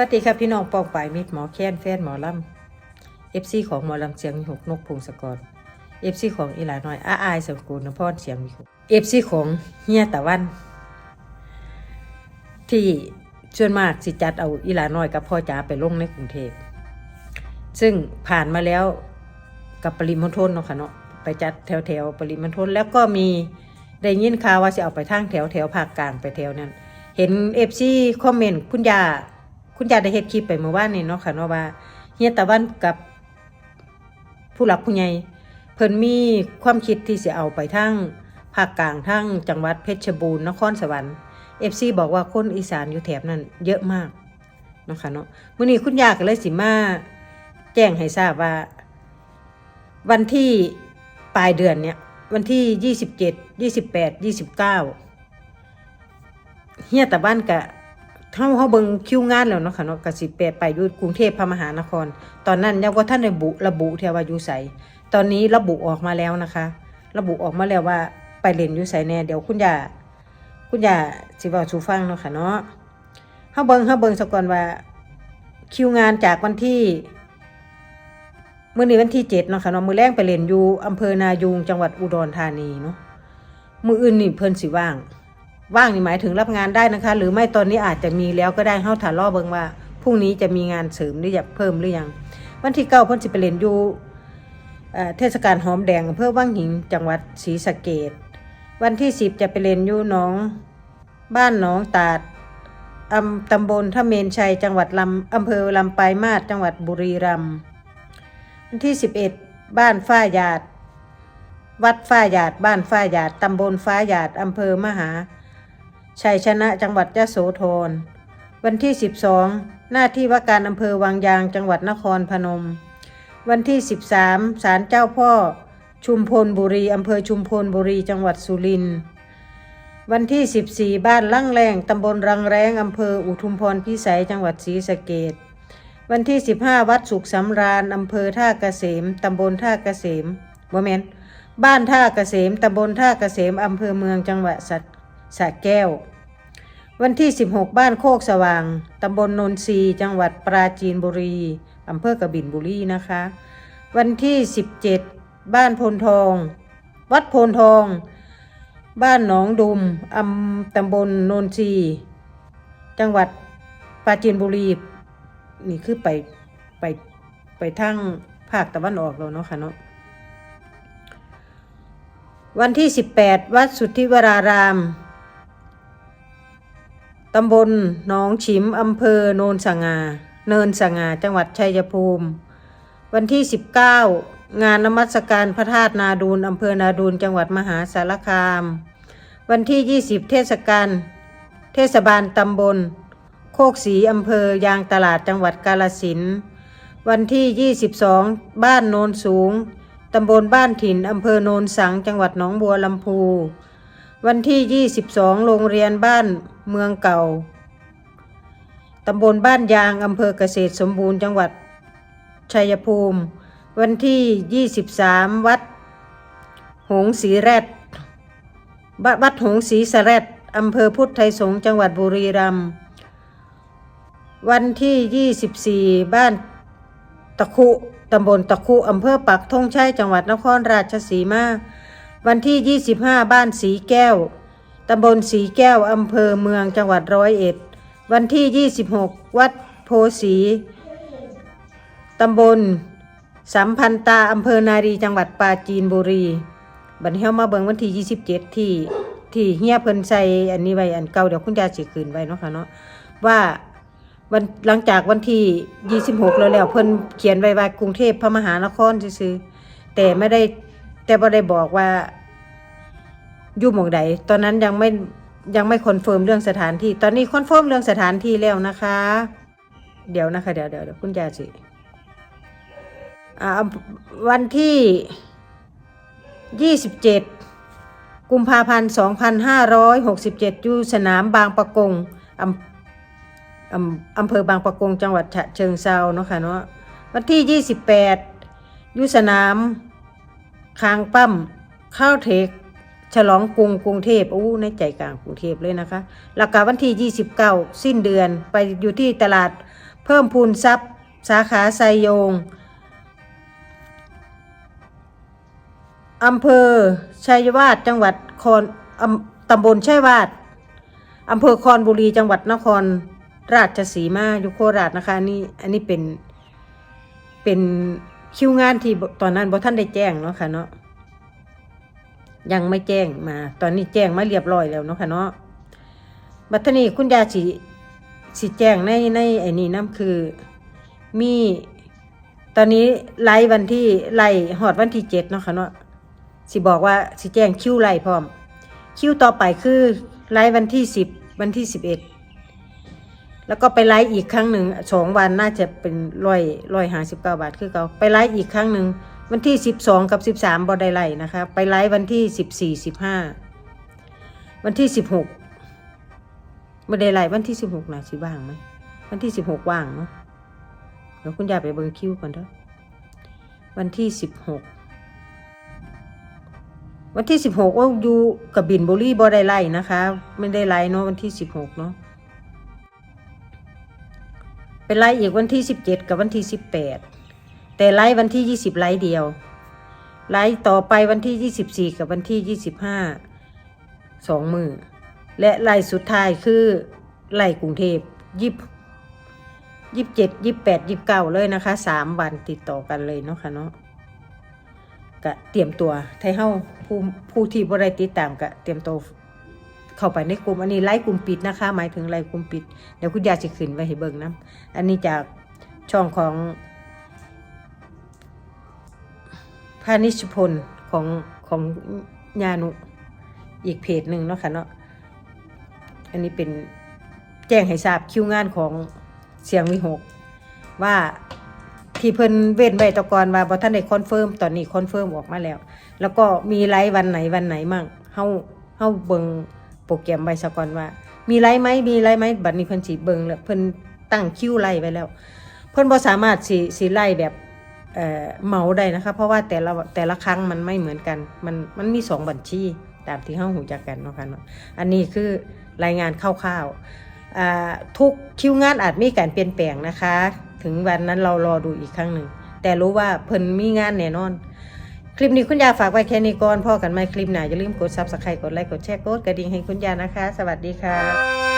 วัสดีครับพี่น้องปองปายมิตรหมอแค้นแฟนหมอลำเอฟซีของหมอลำเสียงมีหกนกพงศกรเอฟซีของอีหลาน้อยอาอายสกุลนพรเสียงมีหกเอฟซีของเฮียตะวัน ที่ส่วนมากสิจัดเอาอีหลาน้อยกับพ่อจ๋าไปลงในกรุงเทพซึ่งผ่านมาแล้วกับปริมณฑลเนาะค่ะเนาะไปจัดแถวแถวปริมณฑลแล้วก็มีได้ยินข่าวว่าจะเอาไปทางแถวแถวภาคกลางไปแถวนั้น เห็นเอฟซีคอมเมนต์คุณยา คุณยายได้เฮ็ดคลิปไปเมื่อวานนี้เนาะค่ะเนาะว่าเฮียตะวันกับผู้หลักผู้ใหญ่เพิ่นมีความคิดที่จะเอาไปทางภาคกลางทางจังหวัดเพชรบูรณ์นครสวรรค์เอฟซีบอกว่าคนอีสานอยู่แถบนั้นเยอะมากเนาะค่ะเนาะมื้อนี้คุณยาก็เลยสิมาแจ้งให้ทราบว่า วันที่ปลายเดือนเนี่ย วันที่ยี่สิบเจ็ดยี่สิบแปดยี่สิบเก้าเฮียต่บ้านกะ เท่าเขาเบิงคิวงานแล้วเนาะค่ะเนาะกสิแปดไปอยู่กรุงเทพพระมหานคร ตอนนั้นยังว่าท่านระบุระบุเทวาอยุใสตอนนี้ระบุออกมาแล้วนะคะ ระบุออกมาแล้วว่าไปเรียนอยุใสแน่เดี๋ยวคุณยาคุณยาสิบอกชูฟังเนาะค่ะเนาะเขาเบิงเขาเบิงสกก่อนว่า คิวงานจากวันที่มื่อนี้วันที่เจ็ดเนาะค่ะเนาะมือแรกไปเล่นอยู่อำเภอนายูงจังหวัดอุดรธานีเนาะมืออื่นนี่เพิ่นสิว่าง ว่างนี่หมายถึงรับงานได้นะคะ หรือไม่ตอนนี้อาจจะมีแล้วก็ได้เฮาถาล่อเบิงว่าพรุ่งนี้จะมีงานเสริมหรืออยากเพิ่มหรือยัง วันที่เก้าพิ่นสิไปเล่นอยู่เทศกาลหอมแดงอำเภอว่างหินจังหวัดศรีสะเกดวันที่สิบจะไปเล่นอยู่หนอง บ้านหนองตาดอำตำบลท่าเมนชัย จังหวัดลำอำเภอลำปลายมาศจังหวัดบุรีรัมย์วันที่11บ้านฝ้าหยาด วัดฝ้าหยาด บ้านฝ้าหยาดตำบลฟ้าหยาดอำเภอมหา ชัยชนะจังหวัดยะโสธร วันที่ 12 หน้าที่ว่าการอำเภอวังยางจังหวัดนครพนม วันที่ 13 ศาลเจ้าพ่อ ชุมพลบุรีอำเภอชุมพลบุรีจังหวัดสุรินทร์ วันที่ 14 บ้านลั่งแรงตำบลรังแรงอำเภออุทุมพรพิสัยจังหวัดศรีสะเกษวันที่ 15 วัดสุขสำราญอำเภอท่าเกษมตำบลท่าเกษมบ่แมนบ้านท่าเกษมตำบลท่าเกษมอำเภอเมืองจังหวัดสระ สะแก้ว วันที่ 16 บ้านโคกสว่าง ตำบลนนทรีจังหวัดปราจีนบุรี อำเภอกบินบุรีนะคะ วันที่ 17 บ้านโพนทอง วัดโพนทอง บ้านหนองดุมอำตำบลนนทรีจังหวัดปราจีนบุรี นี่คือไปไปไปทางภาคตะวันออกแล้วเนาะค่ะเนาะวันที่ 18 วัดสุทธิวราราม ตำบลหนองฉิมอำเภอโนนสงา เนินสงา จังหวัดชัยภูมิ วันที่ 19 งานนมัสการพระธาตุนาดูลอำเภอนาดูลจังหวัดมหาสารคาม วันที่ 20 เทศกาลเทศบาลตำบล โคกศรีอำเภอยางตลาดจังหวัดกาลสินวันที่ 22 บ้านโนนสูง ตำบลบ้านถิ่นอำเภอโนนสัง จังหวัดหนองบัวลำพู วันที่ 22 โรงเรียนบ้านเมืองเก่า ตำบลบ้านยาง อำเภอเกษตรสมบูรณ์จังหวัด ชัยภูมิ วันที่ 23 วัด หงสีแรดวัดหงสีสะแรดอำเภอพุทธไทยสงฆ์จังหวัดบุรีรัมย์ วันที่ 24 บ้านตะคุตำบลตะคุอำเภอปักธงชัยจังหวัดนครราชสีมา วันที่ 25 บ้านสีแก้ว ตำบลสีแก้ว อำเภอเมืองจังหวัดร้อยเอ็ด วันที่ 26 วัดโพสี ตำบลสัมพันตา อำเภอนารีจังหวัดปราจีนบุรี บันี้เฮามาเบิ่งวันที่ 27 ที่ที่เฮียเพิ่นใส่อันนี้ไว้อันเก่าเดี๋ยวคุณยายสิคืนไว้เนาะค่ะเนาะว่าวันหลังจากวันที่ 26 แล้วแล้วเพิ่นเขียนไว้ว่ากรุงเทพพระมหานครซื่อแต่ไม่ได้แต่บ่ได้บอกว่า อยู่หมองใดตอนนั้นยังไม่ยังไม่คอนเฟิร์มเรื่องสถานที่ ตอนนี้คอนเฟิร์มเรื่องสถานที่แล้วนะคะ เดี๋ยวนะคะ เดี๋ยวเดี๋ยวเดี๋ยวคุณยาสิอ่าวันที่ 27 กุมภาพันธ์ 2567 อยู่สนามบางปะกงอำอำอำเภอบางปะกง จังหวัดฉะเชิงเซาเนาะค่ะเนาะวันที่ 28 อยู่สนามคางปั้มข้าวเทค ฉลองกรุงกรุงเทพอู้ในใจกลางกรุงเทพเลยนะคะแล้วก็วันที่ 29 สิ้นเดือนไปอยู่ที่ตลาดเพิ่มพูนทรัพย์ สาขาไซโยงอำเภอชัยวาดจังหวัดคอนอตำบลชัยวาดอำเภอคอนบุรีจังหวัดนคร ราชสีมาอยู่โคราชนะคะนี่อันนี้เป็นเป็นคิวงานที่ตอนนั้นบท่านได้แจ้งเนาะค่ะเนาะ ยังไม่แจ้งมา ตอนนี้แจ้งมาเรียบร้อยแล้วเนาะค่ะเนาะบัดทนี้คุณยาสิสิแจ้งในในไอ้นี่น้ำคือมีตอนนี้ไล่วันที่ไล่หอดวันที่เจ็ดเนาะค่ะเนาะสิบอกว่าสิแจ้งคิวไล่พร้อม คิวต่อไปคือไล่วันที่สิบวันที่สิบเอ็ดแล้วก็ไปไล่อีกครั้งหนึ่งสองวันน่าจะเป็นร้อยร้อยห้าสิบเก้าบาทคือเขาไปไล่อีกครั้งหนึ่ง วันที่สิบสองกับสิบสามบอได้ไล่นะคะ ไปไล่วันที่สิบสี่สิบห้าวันที่สิบหกไม่ได้ไล่วันที่สิบหกนะสิว่างไหมวันที่สิบหกว่างเนาะเดี๋ยวคุณยายไปเบิ่งคิวก่อนเด้อวันที่สิบหกวันที่สิบหกว่าอยู่กับบินบุรีบ่ได้ไล่นะคะ ไม่ได้ไล่เนาะวันที่สิบหกเนาะเป็นไล่อีกวันที่สิบเจ็ดกับวันที่สิบ แต่ไล่วันที่ยี่สิบไล่เดียว ไล่ต่อไปวันที่ยี่สิบสี่กับวันที่ยี่สิบห้าสองมือ และไล่สุดท้ายคือไล่กรุงเทพยี่ยี่สิบเจ็ดยี่สิบแปดยี่สิบเก้าเลยนะคะสามวันติดต่อกันเลยเนาะค่ะเนาะก็เตรียมตัวไทยเฮาผู้ผู้ที่บริติดตามก็เตรียมตัวเข้าไปในกลุ่มอันนี้ไล่กลุ่มปิดนะคะ หมายถึงไล่กลุ่มปิดเดี๋ยวคุณยาจะขึ้นไว้ให้เบิ่งนะอันนี้จากช่องของ พานิชพลของของญานุอีกเพจหนึ่งเนาะค่ะเนาะอันนี้เป็นแจ้งให้ทราบคิวงานของเสียงวิหก ว่าที่เพิ่นเว้นไว้แตะกอนว่าบ่ทันได้คอนเฟิร์มตอนนี้คอนเฟิร์มออกมาแล้ว แล้วก็มีไลฟ์วันไหนวันไหนมั่งเฮาเฮาเบิงโปรแกรมไว้ซะกอนว่า มีไลฟ์ไหมมีไลฟ์ไหมบัดนี้เพิ่นสิเบิงแล้วเพิ่นตั้งคิวไลฟ์ไว้แล้ว เพิ่นบ่สามารถสิสิไล่แบบ เหมาได้นะคะ เพราะว่าแต่ละแต่ละครั้งมันไม่เหมือนกัน มันมันมีสองบัญชีตามที่เฮาหูจักกันเนาะค่ะเนาะอันนี้คือรายงานคร่าวๆทุกคิวงานอาจมีการเปลี่ยนแปลงนะคะ ถึงวันนั้นเรารอดูอีกครั้งหนึ่งแต่รู้ว่าเพิ่นมีงานแน่นอน คลิปนี้คุณยาฝากไว้แค่นี้ก่อนพ่อกันไหมคลิปหนาอย่าลืมกดซับสไครต์กดไลค์กดแชร์กดกระดิ่งให้คุณยานะคะ สวัสดีค่ะ